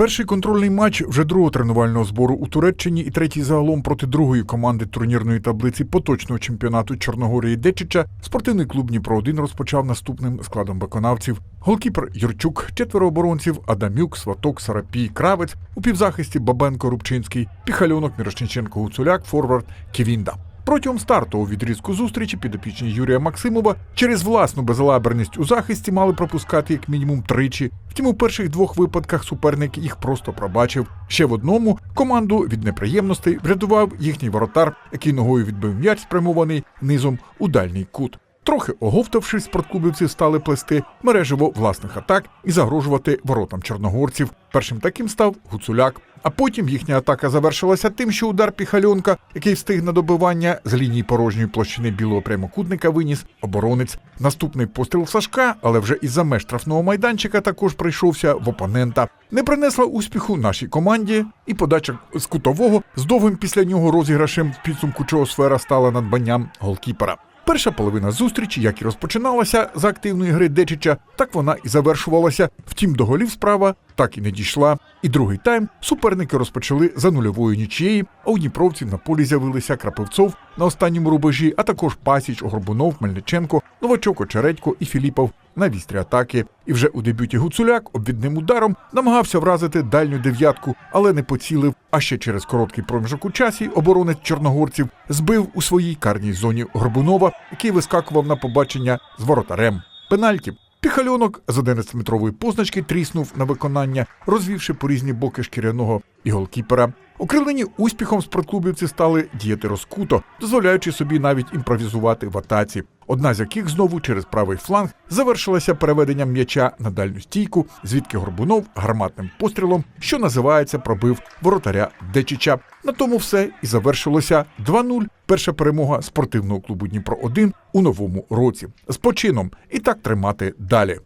Перший контрольний матч вже другого тренувального збору у Туреччині і третій загалом проти другої команди турнірної таблиці поточного чемпіонату Чорногорії Дечича спортивний клуб Дніпро 1 розпочав наступним складом виконавців: голкіпер Юрчук, четверо оборонців Адамюк, Сваток, Сарапій, Кравець, у півзахисті Бабенко, Рубчинський, Піхальонок, Мірошниченко, Гуцуляк, Форвард, Ківінда. Протягом стартового відрізку зустрічі підопічні Юрія Максимова через власну безалаберність у захисті мали пропускати як мінімум тричі. Втім, у перших двох випадках суперник їх просто пробачив. Ще в одному команду від неприємностей врятував їхній воротар, який ногою відбив м'яч, спрямований низом у дальній кут. Трохи оговтавшись, спортклубівці стали плести мережево власних атак і загрожувати воротам чорногорців. Першим таким став Гуцуляк. А потім їхня атака завершилася тим, що удар піхальонка, який встиг на добивання з лінії порожньої площини білого прямокутника, виніс оборонець. Наступний постріл Сашка, але вже із-за меж штрафного майданчика також прийшовся в опонента. Не принесла успіху нашій команді, і подача з кутового з довгим після нього розіграшем в підсумку чого сфера стала надбанням голкіпера. Перша половина зустрічі, як і розпочиналася з активної гри Дечича, так вона і завершувалася. Втім, до голів справа так і не дійшла. І другий тайм суперники розпочали за нульовою нічиєю, а у Дніпровців на полі з'явилися Крапивцов на останньому рубежі, а також Пасіч, Горбунов, Мельниченко, Новачок, Очередько і Філіпов на вістрі атаки. І вже у дебюті Гуцуляк обвідним ударом намагався вразити дальню дев'ятку, але не поцілив. А ще через короткий проміжок у часі оборонець чорногорців збив у своїй карній зоні Горбунова, який вискакував на побачення з воротарем. Пенальті. Піхальонок з 11-метрової позначки тріснув на виконання, розвівши по різні боки шкіряного і голкіпера. Окрилені успіхом спортклубівці стали діяти розкуто, дозволяючи собі навіть імпровізувати в атаці. Одна з яких знову через правий фланг завершилася переведенням м'яча на дальню стійку, звідки Горбунов гарматним пострілом, що називається, пробив воротаря Дечича. На тому все і завершилося 2-0. Перша перемога спортивного клубу Дніпро 1 у новому році з почином і так тримати далі.